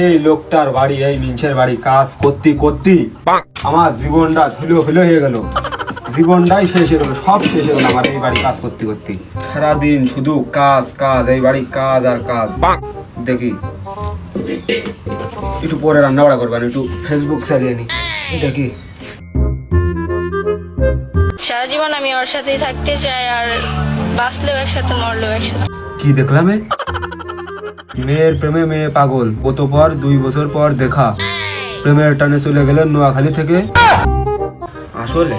এই লোকটার বাড়ি এই মিঞ্চের বাড়ি কাজ করতে করতে আমার জীবনটা ধুলো হলো হয়ে গেল। জীবনটাই শেষ হয়ে গেলো সব শেষ হয়ে গেল আমার এই বাড়ি কাজ করতে করতে। সারাদিন শুধু কাজ কাজ এই বাড়ি কাজ আর কাজ। দেখি একটু পরে রান্না বাড়া করবেন একটু ফেসবুক চালিয়ে নি। দেখি। সারা জীবন আমি ওর সাথেই থাকতে চাই আর বাঁচলেও একসাথে মরলেও একসাথে। কি দেখলাম? মেয়ের প্রেমে মেয়ে পাগল। কত পর দুই বছর পর দেখা। প্রেমের টানে চলে গেলেন নোয়াখালী থেকে। আসলে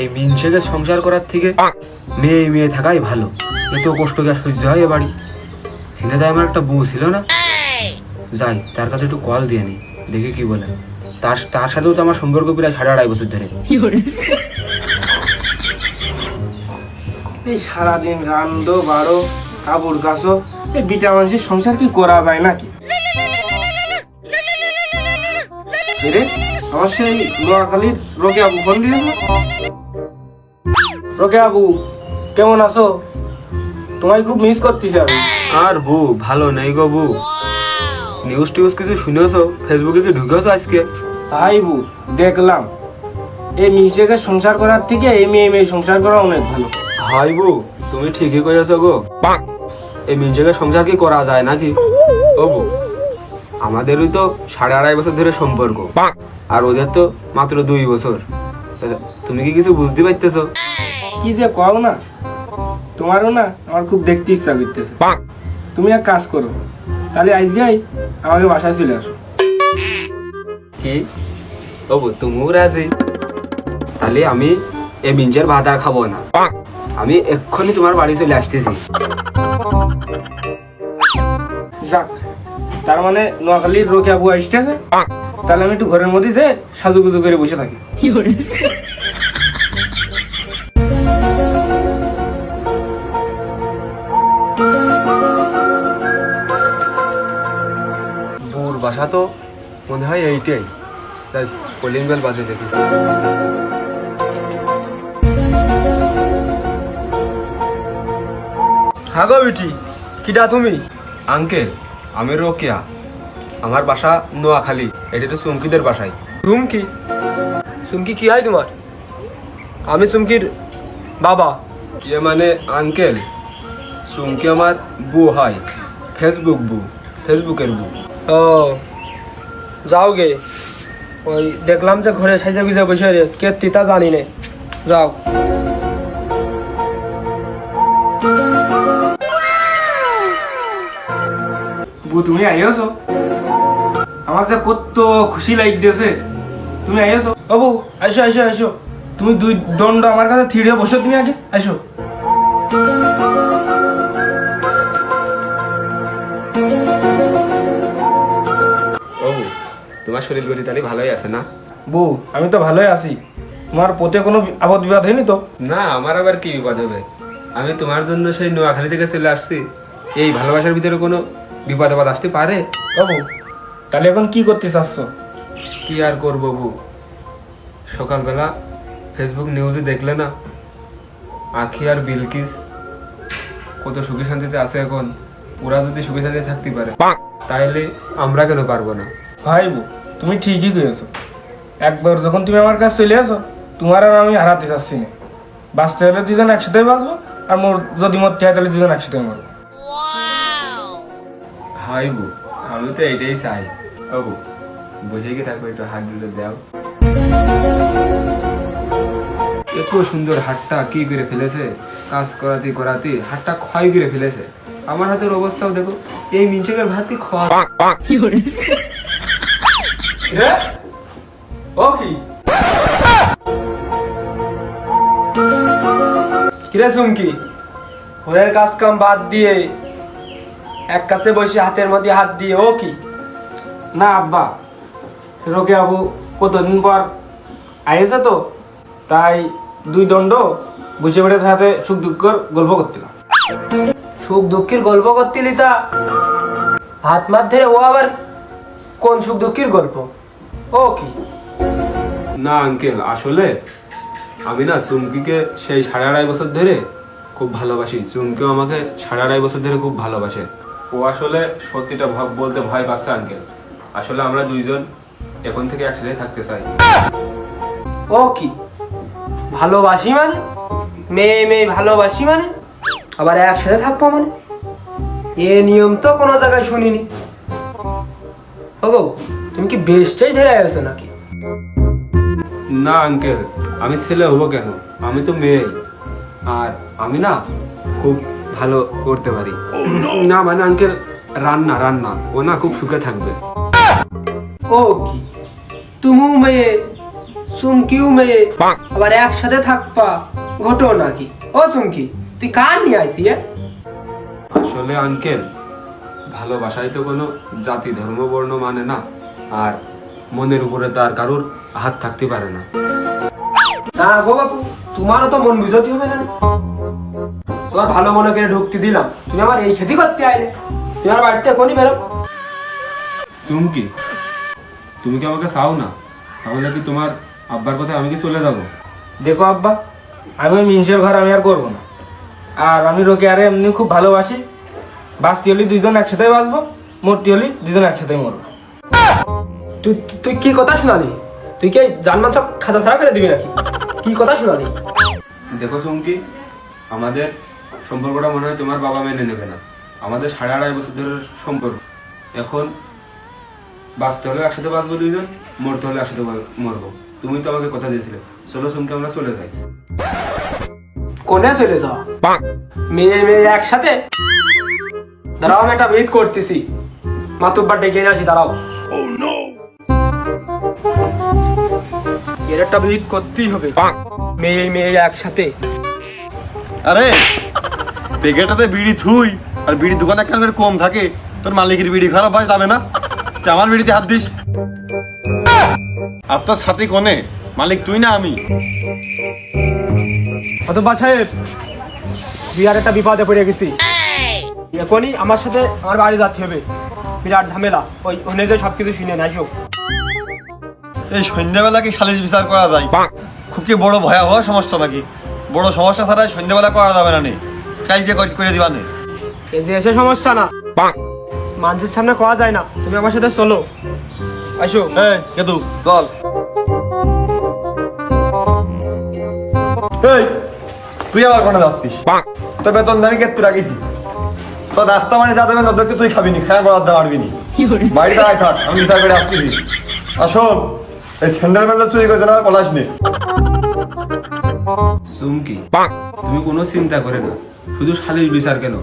এই মিনসেকে সংসার করার থেকে মেয়ে মেয়ে থাকাই ভালো। এত কষ্ট আর সহ্য হয় এ বাড়ি? আমার একটা বউ ছিল না। যাই তার কাছে একটু কল দিয়ে নি দেখি কি বলে। তার তার সাথেও তো আমার সম্পর্ক প্রায় সাড়ে আড়াই বছর ধরে। এই সারাদিন রান্ধো বাড়ো। কাপড় কাছো এই বিটা মানুষের সংসার কি করা যায় নাকি? আমার সেই নোয়াখালীর রোকে আবু ফোন দিয়েছে রোকে আবু কেমন আছো? তোমায় খুব মিস করতেছি আমি। আর বউ ভালো নেই গো বউ নিউজ টিউজ কিছু শুনেছো? ফেসবুকে কি ঢুকেছো আজকে? হাই বু দেখলাম। এই মিশেকে সংসার করার থেকে এই মেয়ে মেয়ে সংসার করা অনেক ভালো। হাই বউ তুমি ঠিকই করেছ গো। এই মিনজাকে সংসার কি করা যায় নাকি? ও বউ আমাদেরই তো সাড়ে আড়াই বছর ধরে সম্পর্ক। আর ওদের তো মাত্র দুই বছর। তুমি কি কিছু বুঝতে পারতেছো? কি যে কও না তোমারও না আমার খুব দেখতে ইচ্ছা করতেছে। তুমি এক কাজ করো তাহলে আজকেই আমাকে বাসায় চলে আসো। কি? ও বউ তুমিও রাজি? তাহলে আমি এই মিঞ্জের ভাত আর খাব না। আমি এক্ষুনি তোমার বাড়ি চলে আসতেছি। যাক তার মানে নোয়াখালীর রোকে আবু আসতেছে তাহলে আমি একটু ঘরের মধ্যে যে সাজুগুজু করে বসে থাকি। বাসা তো মনে হয় এইটাই। তাই কলিং বেল বাজে দেখি। হ্যাঁ গো বিটি কিটা তুমি? আঙ্কেল আমি রোকেয়া। আমার বাসা নোয়াখালী এটা তো চুমকিদের বাসায় চুমকি? চুমকি কি হয় তোমার? আমি চুমকির বাবা। ইয়ে মানে আঙ্কেল চুমকি আমার বউ হয় ফেসবুক বউ ফেসবুকের বউ। ও যাও গে। ওই দেখলাম যে ঘরে সাইজা গুজা বসে রেস কে তিতা জানি নে। যাও। তুমি আইছো আমার যে কত খুশি লাগতেছে। তুমি ও বউ আইসো আইসো আইসো। তুমি দুই দণ্ড আমার কাছে থিড়ে বসো তুমি আগে আইসো। বউ তোমার শরীর গতি তাহলে ভালোই আছে না? বউ আমি তো ভালোই আছি। তোমার পথে কোনো আপদ বিবাদ হয়নি তো? না আমার আবার কি বিপদ হবে? আমি তোমার জন্য সেই নোয়াখালী থেকে চলে আসছি। এই ভালোবাসার ভিতরে কোনো বিপদ আপদ আসতে পারে? বউ তাহলে এখন কি করতে চাচ্ছ? কি আর করব বউ? সকালবেলা ফেসবুক নিউজে দেখলে না আখি আর বিলকিস কত সুখী শান্তিতে আছে এখন। ওরা যদি সুখী শান্তিতে থাকতে পারে তাইলে আমরা কেন পারব না? ভাই বউ তুমি ঠিকই করেছ একবার যখন তুমি আমার কাছে চলে আসো তোমার আর আমি হারাতে চাচ্ছি না। বাঁচতে হলে দুজন একসাথে বাঁচবো আর মোর যদি মোর ঠেয়া তাহলে দুজন একসাথে মরবো। হাই বু আমি তো এইটাই চাই। ও বুঝে কি থাকবে একটু হাত দিলে দাও। এত সুন্দর হাতটা কি করে ফেলেছে? কাজ করাতে করাতে হাতটা ক্ষয় করে ফেলেছে। আমার হাতের অবস্থাও দেখো এই মিনচেকের ভাতই খাওয়া রে? ও কি? কিরে চুমকি ঘরের কাজ কাম বাদ দিয়ে এক কাছে বসে হাতের মধ্যে হাত দিয়ে, ও কি? না, আব্বা রোকে আবু কতদিন পর আইসে তো? তাই দুই দণ্ড বসে বেড়ে সাথে সুখ দুঃখের গল্প করছিলাম সুখ দুঃখের গল্প করছিলি তা? হাত মাত ধরে ও আবার কোন সুখ দুঃখের গল্প? ও কি? না, আঙ্কেল, আসলে আমি না চুমকিকে সেই সাড়ে আড়াই বছর ধরে খুব ভালোবাসি। চুমকিও আমাকে সাড়ে আড়াই বছর ধরে খুব ভালোবাসে। ও আসলে সত্যিটা ভাব- বলতে ভয় পাচ্ছে আঙ্কেল আসলে আমরা দুইজন এখন থেকে একসাথে থাকতে চাই। ও কি? ভালোবাসি মানে? মেয়ে মেয়ে ভালোবাসি মানে? আবার একসাথে থাকব মানে? এ নিয়ম তো কোনো জায়গায় শুনিনি। ও গো তুমি কি বেশটাই ধরে আছো নাকি? না আঙ্কেল আমি ছেলে হব কেন? আমি তো মেয়ে। আর আমি না খুব ভালো করতে পারি। না মানে আঙ্কেল রান্না রান্না। ও না খুব সুখে থাকবে। ও কি? তুমু মেয়ে চুমকিও মেয়ে। আবার একসাথে থাকবা ঘটো নাকি? ও চুমকি তুই কার নিয়ে আইসি? আসলে আঙ্কেল ভালোবাসায় তো কোনো জাতি ধর্ম বর্ণ মানে না। আর মনের উপরে তার কারোর হাত থাকতে পারে না। না গো বাপু তোমারও তো মন বুঝতে হবে না। তোমার ভালো মনে করে ঢুকতে দিলাম। তুমি আমার এই খেতি করতে আইলে। তুমি আমার বাড়িতে কোনি বেরো চুমকি তুমি কি আমাকে চাও না? তাহলে কি তোমার আব্বার কথা আমি কি চলে যাব? দেখো আব্বা আমি ওই মিনসের ঘর আমি আর করব না। আর আমি রোকে আরে এমনি খুব ভালোবাসি। বাঁচতে হলে দুইজন একসাথে বাঁচবো মরতে হলে দুজন একসাথে মরবো। তুই তুই কি কথা শোনালি? তুই কি জানমান সব খাঁচা ছাড়া করে দিবি নাকি? কি কথা শোনালি? দেখো চুমকি আমাদের সম্পর্কটা মনে হয় তোমার বাবা মেনে নেবে না। আমাদের সাড়ে আড়াই বছর ধরে সম্পর্ক। এখন বাঁচতে হলে একসাথে বাঁচবো দুইজন মরতে হলে একসাথে মরবো। তুমি তো আমাকে কথা দিয়েছিলে। চলো চুমকি আমরা চলে যাই। কোনে চলে যাও? মেয়ে মেয়ে একসাথে? দাঁড়াও আমি একটা ভিত করতেছি। মাতুব্বার ডেকে আসি দাঁড়াও। এর একটা ভিত করতেই হবে। মেয়ে মেয়ে একসাথে। আরে প্যাকেটাতে বিড়ি থুই আর বিড়ি দোকানে একটা করে কম থাকে তোর মালিকের বিড়ি খারাপ হয় যাবে না? তুই আমার বিড়িতে হাত দিস। আর তোর সাথে কোনে? মালিক তুই না আমি। অতবা সাহেব বিরাট একটা বিপদে পড়ে গেছি। এখনই আমার সাথে আমার বাড়ি যেতে হবে। বিরাট ঝামেলা ওই অনেকে সবকিছু শুনে নাই হোক। এই সন্ধ্যাবেলা কি সালিশ বিচার করা যায়? খুব কি বড় ভয়াবহ সমস্যা নাকি? বড় সমস্যা ছাড়া সন্ধ্যাবেলা করা যাবে না নে। কালকে করে- করে দিবা নে। এই যে এসে সমস্যা না। মানুষের সামনে করা যায় না তুমি আমার সাথে চলো। আসো। এই কেতু চল এই তুই আবার কোনে যাচ্ছিস? তোর বেতন দামি কেতু রাখিছি। তো নাস্তা মানে যা দেবেন তুই খাবি নি খায় বরাদ্দ পারবি নি। বাড়িতে আয় থাক আমি বিচার করে আসতেছি। আসুন এই স্যান্ডেল ম্যান্ডেল চুরি করে আর পলাশ নে। চুমকি তুমি কোনো চিন্তা করে না। শুধু শালির বিচার কেন?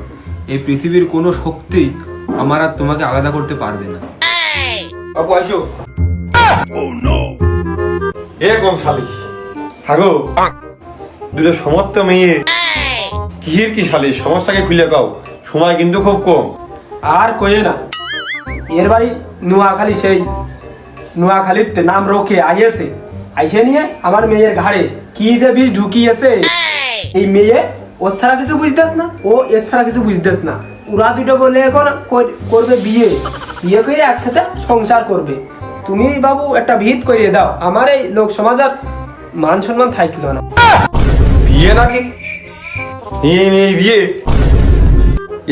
এই পৃথিবীর কোনো শক্তি আমার আর তোমাকে আলাদা করতে পারবে না। হাগো, দুটো সমর্থ মেয়ে। কি সমস্যাকে খুলে সময় কিন্তু খুব কম। আর কয়ে না। এর বাড়ি নোয়াখালী সেই। নোয়াখালীতে নাম রোকে আইয়েছে। আইসে নিয়ে আমার মেয়ের ঘাড়ে কি যে বিষ ঢুকিয়েছে। এই মেয়ে ওর ছাড়া কিছু না? ও এর ছাড়া কিছু না। ওরা দুটো বলে এখন করবে বিয়ে। বিয়ে করে একসাথে সংসার করবে। তুমি বাবু একটা ভিত করিয়ে দাও। আমার এই লোক সমাজ আর মান সম্মান না। বিয়ে নাকি? বিয়ে।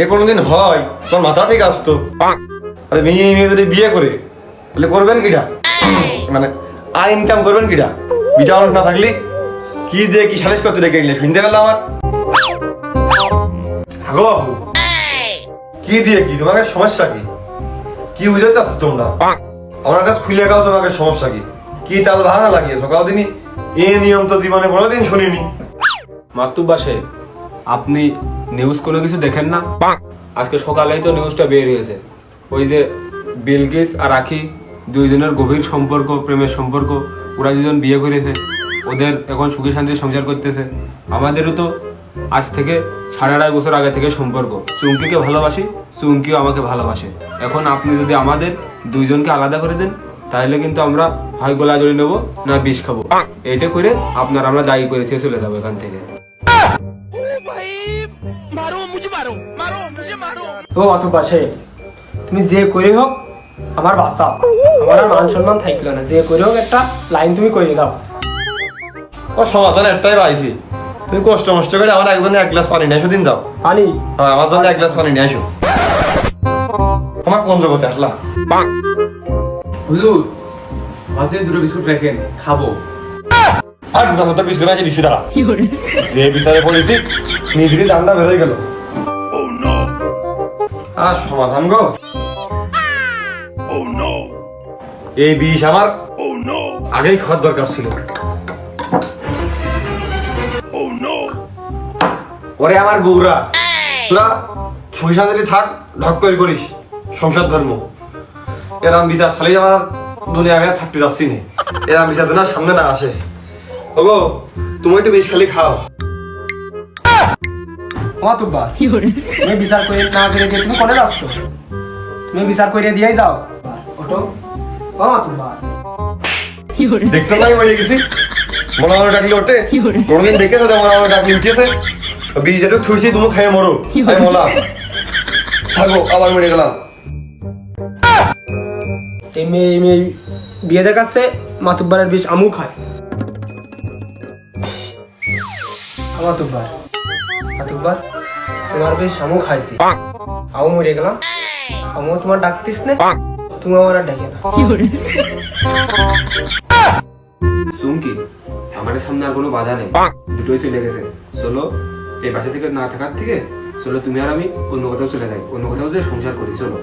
এ কোনোদিন হয়? তোর মাথা থেকে আসতো আরে মেয়ে মেয়ে যদি বিয়ে করে, তাহলে করবেন কিটা মানে আর ইনকাম করবেন কিটা বিটা না থাকলে কি দিয়ে কি সালিশ করতে ডেকে গেলে শুনতে পেলাম আমার কি দিয়ে কি? তোমাকে সমস্যা কি? কি বুঝতে চাচ্ছ তোমরা? আমার কাছে খুলে গাও তোমাকে সমস্যা কি? কি তাল ভাঙা এ নিয়ম তো কোনোদিন শুনিনি। আপনি নিউজ কোনো কিছু দেখেন না? আজকে সকালেই তো নিউজটা বের হয়েছে। ওই যে বিলকিস আর আখি দুইজনের গভীর সম্পর্ক, প্রেমের সম্পর্ক, ওরা দুজন বিয়ে করেছে। ওদের এখন সুখী শান্তি সংসার করতেছে। আমাদেরও তো আজ থেকে সাড়ে আড়াই বছর আগে থেকে সম্পর্ক। চুমকিকে ভালোবাসি, চুমকিও আমাকে ভালোবাসে। এখন আপনি যদি আমাদের দুইজনকে আলাদা করে দেন, তাহলে কিন্তু আমরা হয় গোলা জড়ি নেব না বিষ খাব। এইটা করে আপনার আমরা দায়ী করে দিয়ে চলে যাব এখান থেকে। ও, অথবা সে, তুমি যে করে হোক, আমার বাঁচাও। আমার আর মান সম্মান থাকল না। যে করে হোক একটা লাইন তুমি করে দাও। ও, সমাধান একটাই পাইছি। তুমি কষ্ট মষ্ট করে আমার একজনে এক গ্লাস পানি নিয়ে এসো দিন যাও। পানি? হ্যাঁ আমার জন্য এক গ্লাস পানি নিয়ে এসো আমার কোন জগতে আসলা? হুজুর মাঝে দুটো বিস্কুট রাখেন খাব। আর দুটা হতে বিস্কুট আছে দিছি তারা যে বিচারে পড়েছি নিজেরই বেড়ে গেল। আর সমাধান গো। এই বিষ আমার আগেই খাওয়ার দরকার ছিল। ওরে আমার বউরা। তোরা শান্তিতে থাক ঢক করে করিস। সংসার ধর্ম। এরাম বিচার সালে আমার দুনিয়া আমি থাকতে যাচ্ছি না। এরাম বিচার না সামনে না আসে। ওগো তুমি একটু বেশ খালি খাও। মাতুব্বা তুমি বিচার করে না করে দিয়ে তুমি তুমি বিচার করে দিয়েই যাও। ওটো ও মাতুব্বা দেখতে নাই মরে গেছি। মনে মনে ডাকলি ওঠে। কোনদিন দেখে তো মনে মনে ডাকলি উঠিয়েছে বীজ থুইছি তুমি খেয়ে মরো আমি মরলাম থাকো আবার মরে গেলাম এই মেয়ে এই মেয়ে বিয়ে দেখাচ্ছে মাতুব্বারের বিষ আমু খায়। মাতুব্বার মাতুব্বার তোমার বেশ আমু খাইছি। আমু মরে গেলাম। আমু তোমার ডাকতিস না? তুমি আমার আর ডাকে না। চুমকি আমাদের সামনে আর কোনো বাধা নেই। দুটোই চলে গেছে। চলো এই বাসা থেকে না থাকার থেকে চলো তুমি আর আমি অন্য কোথাও চলে যাই, অন্য কোথাও যে সংসার করি, চলো।